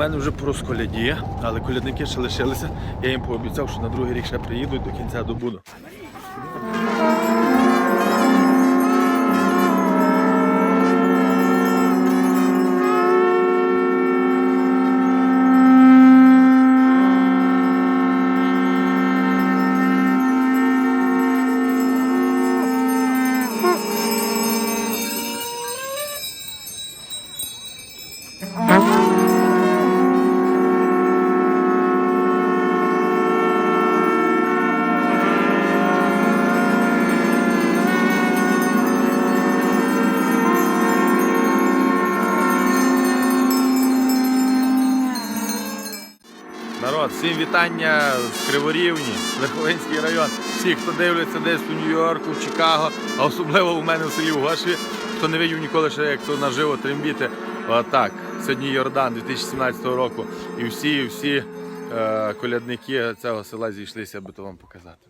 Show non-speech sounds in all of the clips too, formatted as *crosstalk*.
мене вже просто коляді, але колядники ще лишилися. Я їм пообіцяв, що на другий рік ще приїдуть до кінця добуду. Всім вітання з Криворівні, Верховинський район. Всі, хто дивляться десь у Нью-Йорку, в Чикаго, а особливо у мене в селі Угашві, хто не видів ніколи ще як то наживо трембіти. Отак, сьогодні Йордан 2017 року. І всі, всі е, колядники цього села зійшлися, аби то вам показати.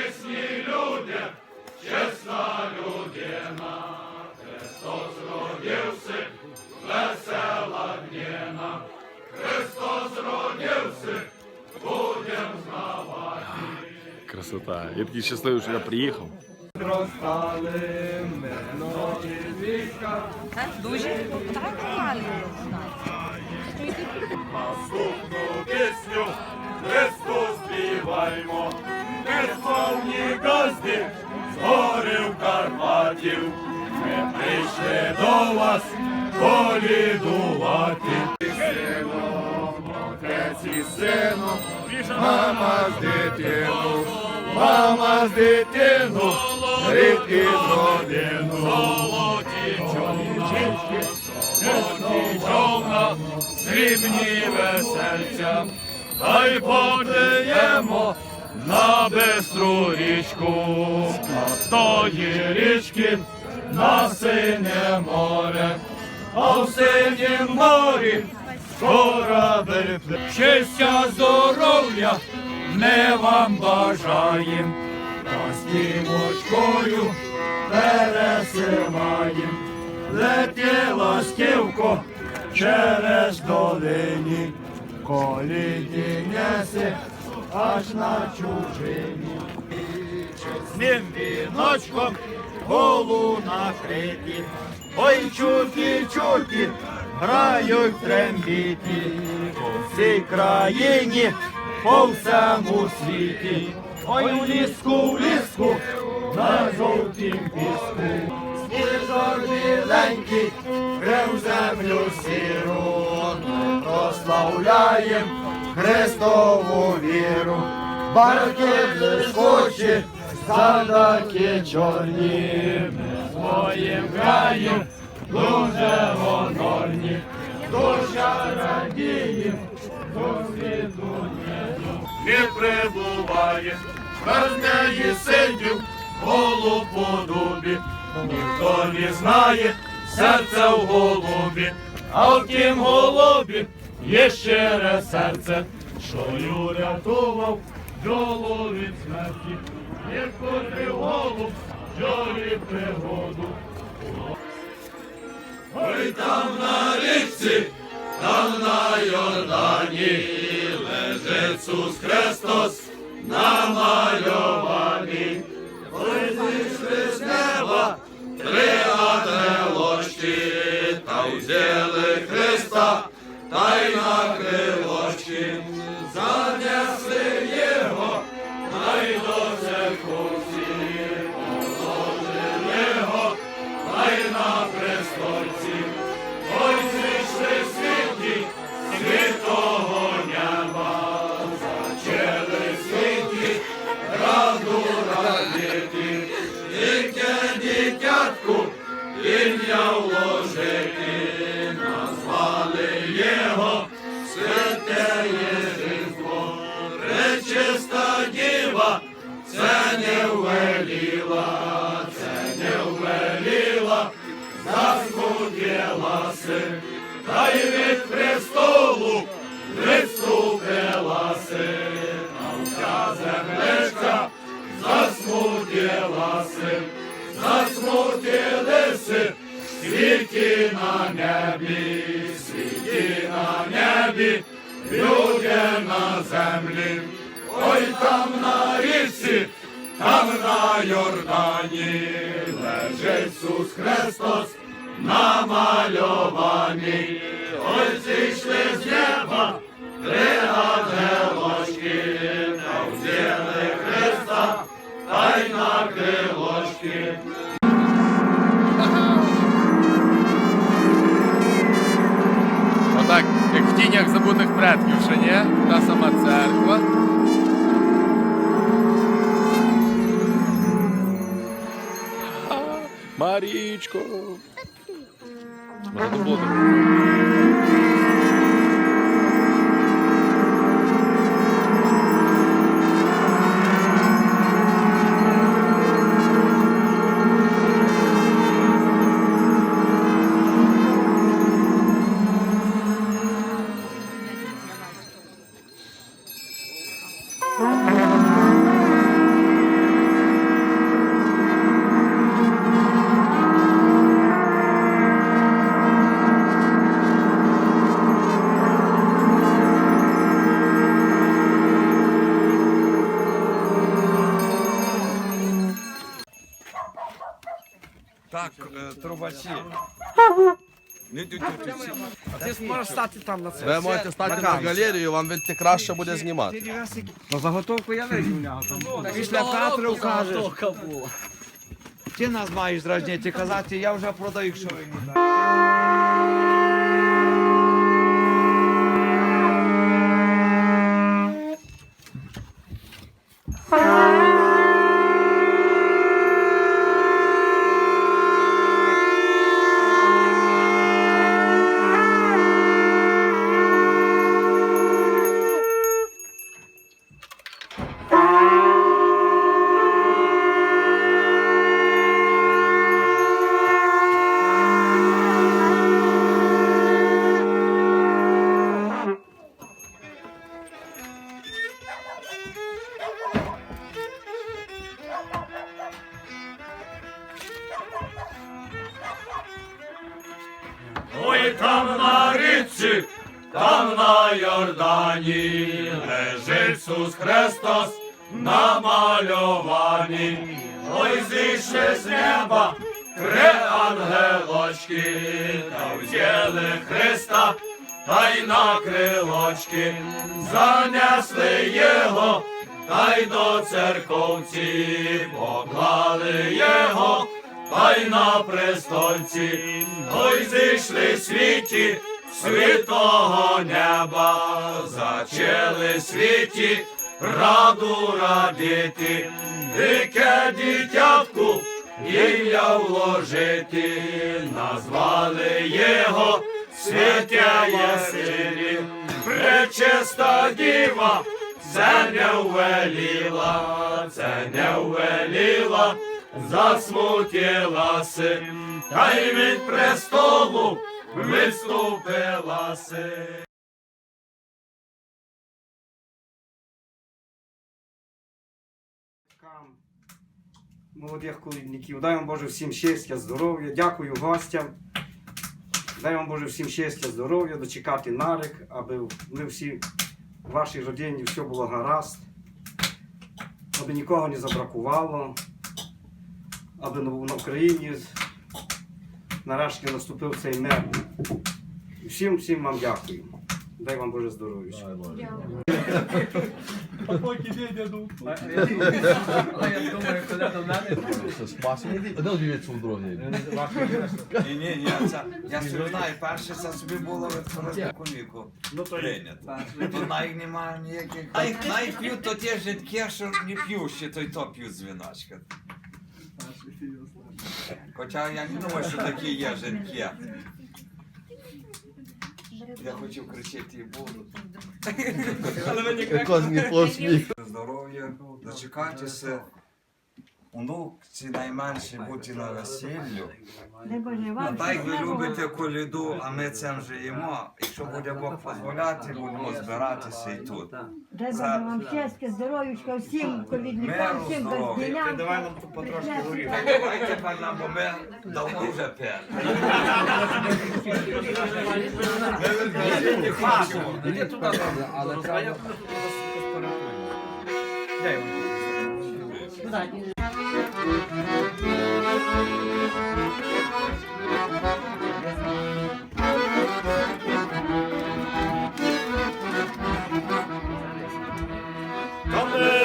Красота. Я такий щасливий, що я приїхав. Дуже так нормально. Наступну пісню Христу співаймо, ми славні гості з горів Карпатів. Ми прийшли до вас полідувати. Сином, отець і сином, мама з дитину, мама з дитину, рід із родину. Золоті човнички, золоті човна, срібні весельця, та й подаємо на бистру річку, з тої річки на синє море, а в синім морі корабель щастя, здоров'я ми вам бажаєм, та співочкою пересилаєм. Летіла сківко через долині, коліді несе аж на чужині. Чесним віночком голу накриті, ой чуті, чуті, грають трембіті, по всій країні, по всьому світі, ой у ліску, в ліску, на жовтім піску. Сніжок біленький, крев землю сіру, ми прославляєм Христову віру. Барки блискучі, садаки чорні, ми своїм краєм дуже гонорні. Душа радіє, до світу. Не прибуває, неї сидів, голуб по дубі. Ніхто не знає серця в голубі, а в тім голубі є щире серце, що й рятував бджолу від смерті, як котрий голуб бджолі пригоду. Ой там на річці, там на Йордані, Ісус Христос намальований. Засмутила та й від престолу відступила син, а вся землечка засмутила син, засмутилися світі на небі, світі на небі, люди на землі, ой там на річці, там на Йордані, лежить Ісус Христос намальований, ой зійшли з неба, три ангелочки, та взяли Христа, та й на крилочки. Отак, як в тінях забутих предків, ще ні? Та сама церква. Марічко. Може, не було так? Так, е. Не тютю А ти можеш стати там на це. Ви можете стати на галерію, вам від краще буде знімати. Ну заготовку я вижу в нього там. Після театру кажеш. Ти нас маєш дражняти казати, я вже продаю, що ви не Христа, та й на крилочки, занесли його, та й до церковці, поклали його, та й на престольці, ой зійшли світі, святого неба, зачали світі, раду радити, дике дитятку, ім'я вложити, назвали його святя сині, пречиста діва, це не ввеліла, це не ввеліла, засмутилася, та й від престолу виступилася. молодих колідників. Дай вам Боже всім щастя, здоров'я. Дякую гостям. Дай вам Боже всім щастя, здоров'я, дочекати нарик, аби ми всі в вашій родині все було гаразд, аби нікого не забракувало, аби на на Україні нарешті наступив цей мир. Всім всім вам дякую. Дай вам Боже здоров'я. *laughs* Де дивіться у дорогі? Ні, ні, ні, я собі знаю, перше це собі було від коротку віку прийнято. То навіть немає ніяких... Навіть, навіть п'ють то ті жидкі, що не п'ють ще, то й то п'ють з віночка. Хоча я не думаю, що такі є жінки. Я хочу кричати і буду. мені посміх. Здоров'я, дочекатися. Онуці найменші бути на весіллю. А так як ви любите коліду, а ми цим живемо. Якщо буде Бог дозволяти, будемо збиратися і тут. Дай Боже вам щастя, здоров'ячка, всім ковідникам, Миру, всім здоров'я. газдіням. Давай нам тут потрошки горів. Давайте пан нам, бо ми давно вже. То ми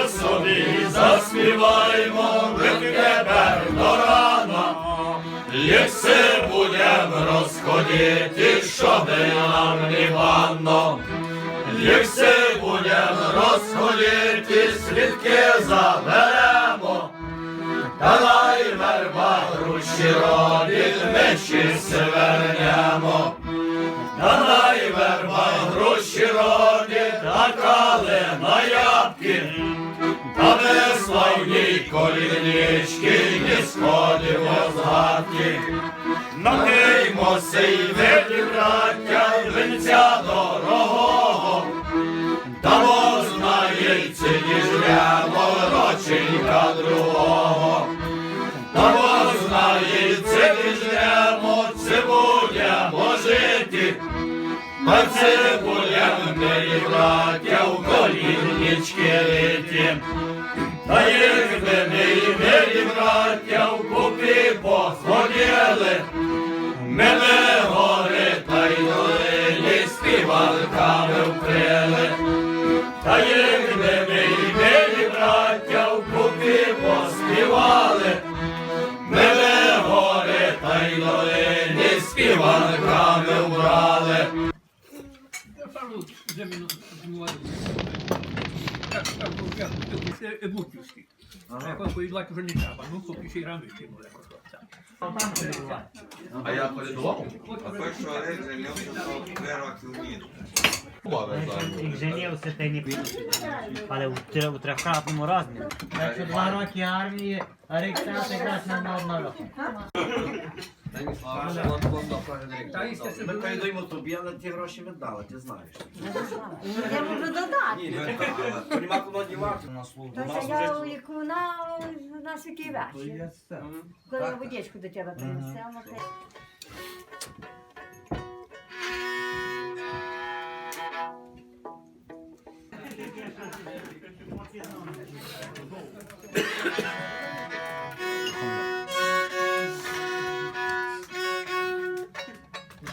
собі заспіваємо, вип'ємо до рана, як все будем розходити, нам не ванно. Як все будем розходити, слідки заберемо, та най верба груші родить, ми чисти вернемо. Та верба гроші родить, а калина ябки, та ми славні колінички, не сходимо з гадки. Напиймося й виді, браття, винця дорогого, та можна яйці ніж рямо, роченька другого. Це будемо жити, а це будемо браття, в коліннички литі. Та якби ми і милі браття вкупі походили, ми не гори та й долині співанками вкрили. Та якби ми і браття вкупі поспівали, Емоційський. Якщо поїдлати вже не треба, ну поки ще й рано йти буде просто. А я колядував? А той, що Олег женився, то три роки вміє. Як женився, та й не але у, три- у трьохкратному розмірі. Якщо два роки армії, а рік став якраз на одного року. Ми передаємо тобі, але ті гроші віддали, ти знаєш. Я можу додати. Ні, не віддали. То нема куди дівати. На службу. То я як вона на святий вечір. Коли я водичку до тебе принесемо.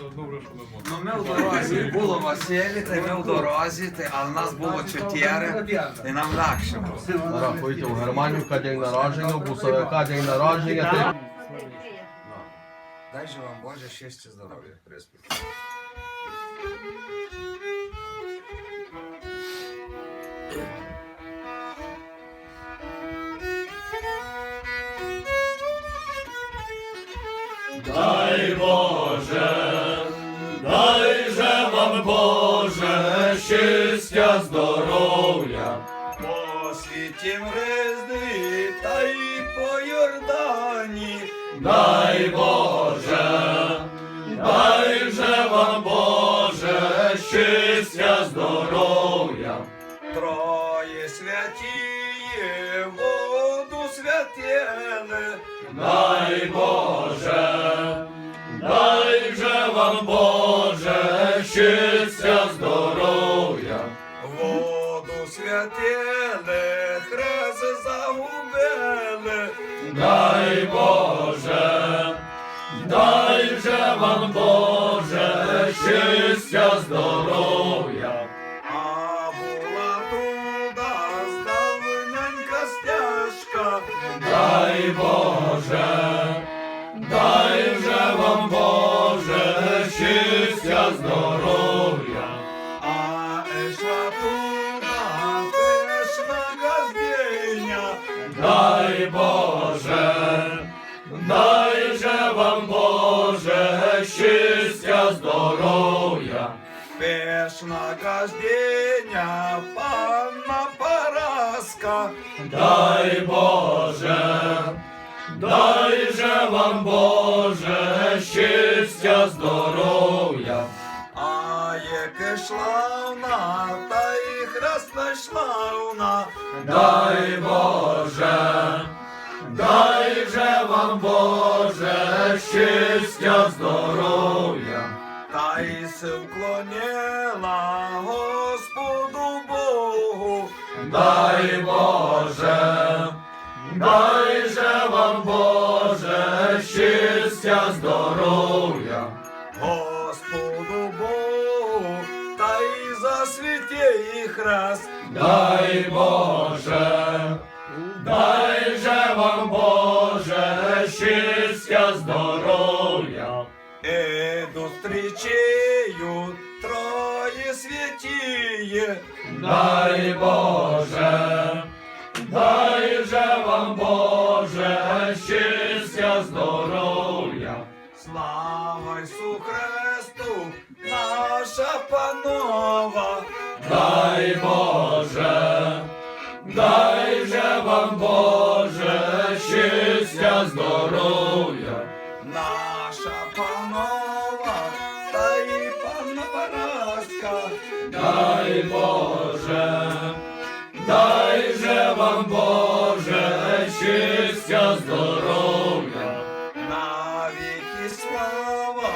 То- Ну ми в дорозі було Василі, та ми в дорозі, але нас було чотири, і нам легше було. Рахуйте, у Германівка день народження, у Бусовика день народження. ти- Дай же вам Боже щастя, здоров'я, Христос. Щастя, здоров'я. По світі мризди, та й по Йордані, Дай Боже, дай же вам Боже, щастя, здоров'я. троє святіє, воду святили, Дай Боже, дай же вам Боже, щастя, здоров'я. Святили, хрест загубили. Дай Боже, дай же вам Боже, щастя, здоров'я. А була туда здавненька стежка, Дай Боже, дай же вам Боже, щастя, здоров'я. Пешна гождення, панна Параска. Дай Боже, дай же вам Боже, щастя, здоров'я. А яке шлавна, та й хресна шлавна. Дай Боже, дай же вам Боже, щастя, здоров'я. Та й се вклоніла Господу Богу. Дай Боже, дай же вам Боже, щастя, здоров'я. Господу Богу, та й за святій хрест. Дай Боже, зустрічею троє святіє. Дай Боже, дай же вам Боже, щастя, здоров'я. Слава Ісу Христу, наша панова. Дай Боже, дай же вам Боже, щастя, здоров'я. Дай Боже, дай же вам Боже, щастя, здоров'я. Навіки слава,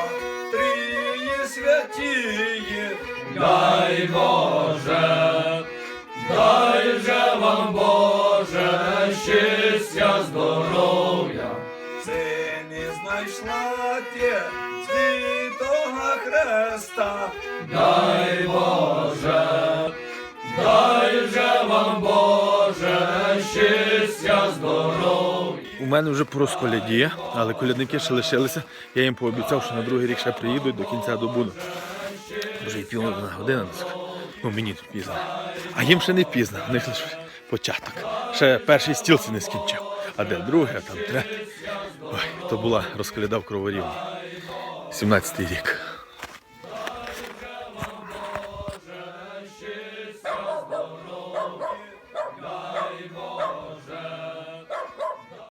тріє святіє. Дай Боже, дай же вам Боже, щастя, здоров'я. Це не знайшла Христа. Дай Боже, дай же вам Боже, щастя, здоров'я. У мене вже порозколядіє, але колядники ще лишилися. Я їм пообіцяв, що на другий рік ще приїдуть до кінця добуну. Вже і півна година. Ну мені тут пізно. А їм ще не пізно, у них лише початок. Ще перший стіл це не скінчив. А де другий, а там третій. Ой, то була розколяда в кроворівні. 17-й рік.